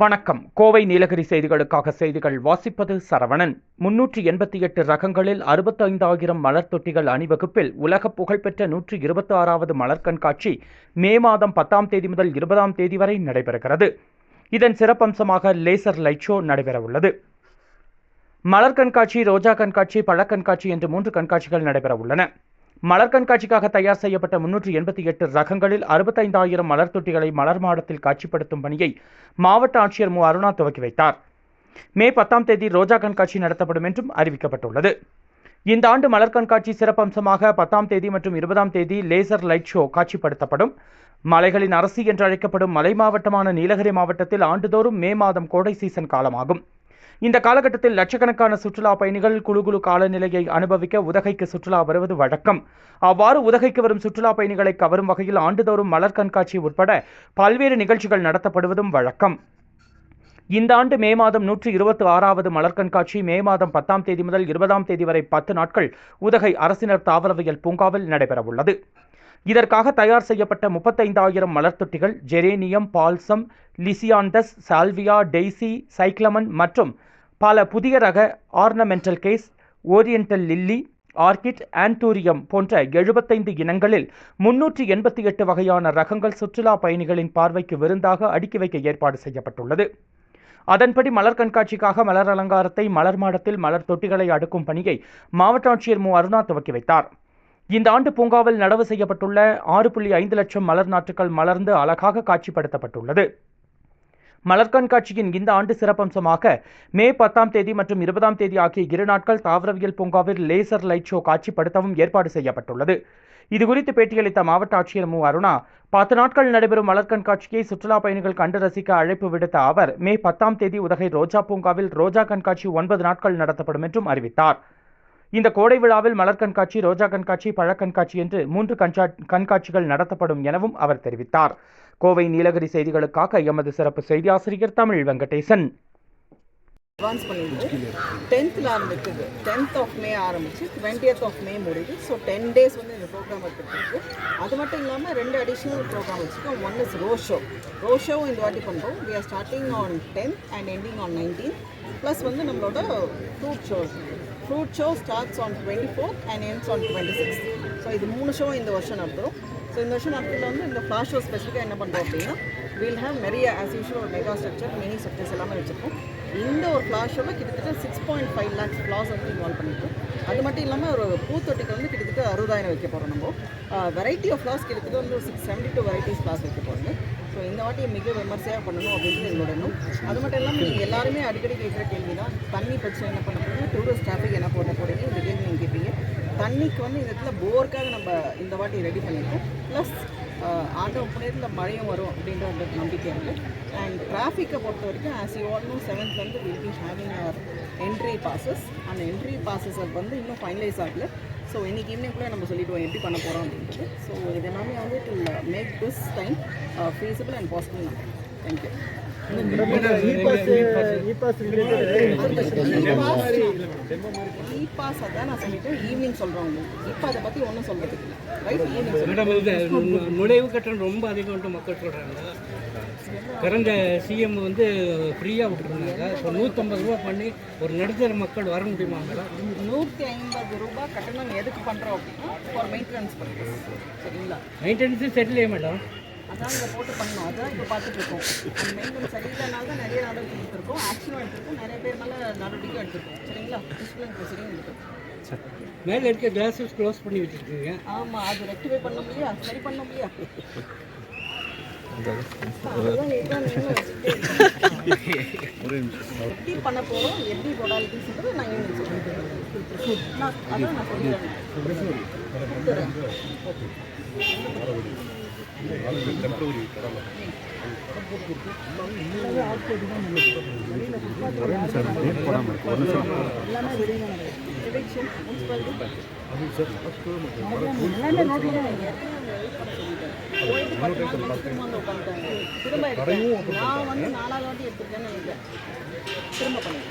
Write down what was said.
வணக்கம். கோவை நீலகிரி செய்திகளுக்காக செய்திகள் வாசிப்பது சரவணன். முன்னூற்றி எண்பத்தி எட்டு ரகங்களில் அறுபத்தைந்தாயிரம் மலர் தொட்டிகள் அணிவகுப்பில் உலக புகழ்பெற்ற நூற்றி இருபத்தி ஆறாவது மலர் கண்காட்சி மே மாதம் பத்தாம் தேதி முதல் இருபதாம் தேதி வரை நடைபெறுகிறது. இதன் சிறப்பம்சமாக லேசர் லைட் ஷோ நடைபெறவுள்ளது. மலர் கண்காட்சி ரோஜா கண்காட்சி பழக்கண்காட்சி என்று மூன்று கண்காட்சிகள் நடைபெற உள்ளன மலர் கண்காட்சிக்காக தயார் செய்யப்பட்ட முன்னூற்றி எண்பத்தி எட்டு ரகங்களில் அறுபத்தைந்தாயிரம் மலர் தொட்டிகளை மலர் மாடத்தில் காட்சிப்படுத்தும் பணியை மாவட்ட ஆட்சியர் மு. அருணா துவக்கி வைத்தார். மே பத்தாம் தேதி ரோஜா கண்காட்சி நடத்தப்படும் என்றும் அறிவிக்கப்பட்டுள்ளது. இந்த ஆண்டு மலர் கண்காட்சி சிறப்பம்சமாக பத்தாம் தேதி மற்றும் இருபதாம் தேதி லேசர் லைட் ஷோ காட்சிப்படுத்தப்படும். மலைகளின் அரசி என்று அழைக்கப்படும் மலை மாவட்டமான நீலகிரி மாவட்டத்தில் ஆண்டுதோறும் மே மாதம் கோடை சீசன் காலமாகும். இந்த காலகட்டத்தில் லட்சக்கணக்கான சுற்றுலா பயணிகள் குழு குழு காலநிலையை அனுபவிக்க உதகைக்கு சுற்றுலா வருவது வழக்கம். அவ்வாறு உதகைக்கு வரும் சுற்றுலா பயணிகளை கவரும் வகையில் ஆண்டுதோறும் மலர் கண்காட்சி உட்பட பல்வேறு நிகழ்ச்சிகள் நடத்தப்படுவதும் வழக்கம். இந்த ஆண்டு மே மாதம் நூற்றி இருபத்தி ஆறாவது மலர் கண்காட்சி மே மாதம் பத்தாம் தேதி முதல் இருபதாம் தேதி வரை பத்து நாட்கள் உதகை அரசினர் தாவரவியல் பூங்காவில் நடைபெறவுள்ளது. இதற்காக தயார் செய்யப்பட்ட முப்பத்தைந்தாயிரம் மலர் தொட்டிகள் geranium balsam lisianthus salvia daisy cyclamen மற்றும் பல புதிய ரக ornamental grass oriental lily orchid anthurium போன்ற எழுபத்தைந்து இனங்களில் முன்னூற்றி எண்பத்தி எட்டு வகையான ரகங்கள் சுற்றுலா பயணிகளின் பார்வைக்கு விருந்தாக அடுக்கி வைக்க ஏற்பாடு செய்யப்பட்டுள்ளது. அதன்படி மலர் கண்காட்சிக்காக மலர் அலங்காரத்தை மலர் மாடத்தில் மலர் தொட்டிகளை அடுக்கும் பணியை மாவட்ட ஆட்சியர் மு. அருணா துவக்கி வைத்தார். இந்த ஆண்டு பூங்காவில் நடவு செய்யப்பட்டுள்ள ஆறு புள்ளி ஐந்து லட்சம் மலர் நாற்றுகள் மலர்ந்து அழகாக காட்சிப்படுத்தப்பட்டுள்ளது. மலர் கண்காட்சியின் இந்த ஆண்டு சிறப்பம்சமாக மே பத்தாம் தேதி மற்றும் இருபதாம் தேதி ஆகிய இரு நாட்கள் தாவரவியல் பூங்காவில் லேசர் லைட் ஷோ காட்சிப்படுத்தவும் ஏற்பாடு செய்யப்பட்டுள்ளது. இதுகுறித்து பேட்டியளித்த மாவட்ட ஆட்சியர் மு. அருணா பத்து நாட்கள் நடைபெறும் மலர் கண்காட்சியை சுற்றுலா பயணிகள் கண்டு ரசிக்க அழைப்பு விடுத்த அவர் மே பத்தாம் தேதி உதகை ரோஜா பூங்காவில் ரோஜா கண்காட்சி ஒன்பது நாட்கள் நடத்தப்படும் என்றும் அறிவித்தார். இந்த கோடை விழாவில் மலர் கண்காட்சி ரோஜா கண்காட்சி பழ கண்காட்சி என்று மூன்று கண்கா கண்காட்சிகள் நடத்தப்படும் எனவும் அவர் தெரிவித்தார். கோவை நீலகிரி செய்திகளுக்காக எமது சிறப்பு செய்தி ஆசிரியர் தமிழ் வெங்கடேசன். அட்வான்ஸ் பண்ணிட்டு டென்த்தில் ஆரம்பிக்குது. டென்த் ஆஃப் மே ஆரம்பிச்சு டுவெண்ட்டியத் ஆஃப் மே முடியுது. ஸோ டென் டேஸ் வந்து இந்த ப்ரோக்ராம் எடுத்துருக்கு அது மட்டும் இல்லாமல் ரெண்டு அடிஷ்னல் ப்ரோக்ராம் வச்சுருக்கோம். One is rose show rose show இந்த வாட்டி பண்ணுறோம் we are starting on tenth and ending on nineteen plus வந்து நம்மளோட fruit show fruit show starts on twenty four and ends on twenty six so இது மூணு show இந்த வருஷம் நடத்துகிறோம் ஸோ இந்த வருஷம் நடத்துல வந்து இந்த ஃப்ளாஷ் ஷோ ஸ்பெசிஃபிக்காக என்ன பண்ணுறோம் அப்படின்னா வில் ஹேவ் நிறைய as usual mega structure mini structures எல்லாமே வச்சுருக்கோம். இந்த ஒரு ஃப்ளார் ஷோவில் கிட்டத்தட்ட six point five lakhs flowers வந்து இன்வால்வ் பண்ணியிருக்கோம் அது மட்டும் இல்லாமல் ஒரு பூத்தொட்டிக்கு வந்து கிட்டத்தட்ட அறுபதாயிரம் வைக்க போகிறோம் நம்ம. வெரைட்டி ஆஃப் ஃப்ளார்ஸ் கிட்டத்தட்ட வந்து ஒரு six seventy two varieties flowers வைக்க போகிறோம் ஸோ இந்த வாட்டி மிக விமர்சையாக பண்ணணும் அப்படின்றது எங்களோட எண்ணம். அது மட்டும் இல்லாமல் நீங்கள் எல்லாருமே அடிக்கடி கேட்குற கேள்வி தான் தண்ணி பிரச்சனை என்ன பண்ண போகிறீங்க டூரிஸ்ட் டிராஃபிக் என்ன போட போகிறீங்க இந்த கேள்வி நீங்கள் கேட்பீங்க தண்ணிக்கு வந்து இந்த இடத்துல போருக்காக நம்ம இந்த வாட்டி ரெடி பண்ணியிருக்கோம் ப்ளஸ் ஆட்டோ புனியத்தில் மழையும் வரும் அப்படின்ற அந்த நம்பிக்கை இருக்குது அண்ட் டிராஃபிக்கை பொறுத்த வரைக்கும் as you all know seventh வந்து will be having our entry passes அந்த என்ட்ரி பாசஸ் வந்து இன்னும் ஃபைனலைஸ் ஆகல. ஸோ இன்னைக்கு ஈவினிங் கூட நம்ம சொல்லிவிடுவோம் எப்படி பண்ண போகிறோம் அப்படின்றது. ஸோ இது எல்லாமே வந்து to make this time feasible and possible நான் பாஸ் அதான் நான் சொல்லிட்டேன் ஈவினிங் சொல்கிறோம் உங்களுக்கு இப்போ அதை பற்றி ஒன்றும் சொல்கிறதுக்கு இல்லை ரைட் ஈவினிங் நுழைவு கட்டணம் ரொம்ப அதிகம்ட்டு மக்கள் சொல்கிறாங்க பிறந்த சிஎம் வந்து ஃப்ரீயாக விட்டுருந்தாங்க. இப்போ நூற்றம்பது ரூபா பண்ணி ஒரு நடுத்தர மக்கள் வர முடியுமா நூற்றி ஐம்பது ரூபாய் கட்டணம் எதுக்கு பண்ணுறோம் அப்படின்னா ஃபார் மெயின்டெனன்ஸ் பண்ணுறோம் சரிங்களா? மெயின்டெனன்ஸு செட்டிலே மேடம். அதான் இங்கே போட்டு பண்ணணும். அதான் இப்போ பார்த்துட்டு இருக்கோம். அந்த சரியில்லைனால தான் நிறைய நடவடிக்கை எடுத்திருக்கோம். ஆக்ஷனும் எடுத்திருக்கோம். நிறைய பேர் மேலே நடவடிக்கை எடுத்திருக்கோம். சரிங்களா? டிசிப்ளின் ப்ரொசீடிங் எடுத்திருக்கோம் மேலே இருக்க கிளாஸஸ் க்ளோஸ் பண்ணி வச்சுருக்கீங்க. ஆமாம் அது ரெக்டிஃபை பண்ண முடியா சரி பண்ண முடியா அதுதான். எப்படி பண்ண போகிறோம் எப்படி பொடாலிட்டிஸ்ன்றது நான் ஈவினிங் சொல்கிறேன் நான் அதான் நான் சொல்லிடுறேன் கொடுத்துறேன் எவிக்ஷன் முனிசிபாலிட்டி போயிட்டு பத்து நாள் கழிச்சு திரும்ப வந்து உட்காந்துட்டாங்க திரும்ப எடுத்தேன் நான் வந்து நாலாவது வாட்டி எடுத்துருக்கேன்னு திரும்ப பண்ணுங்க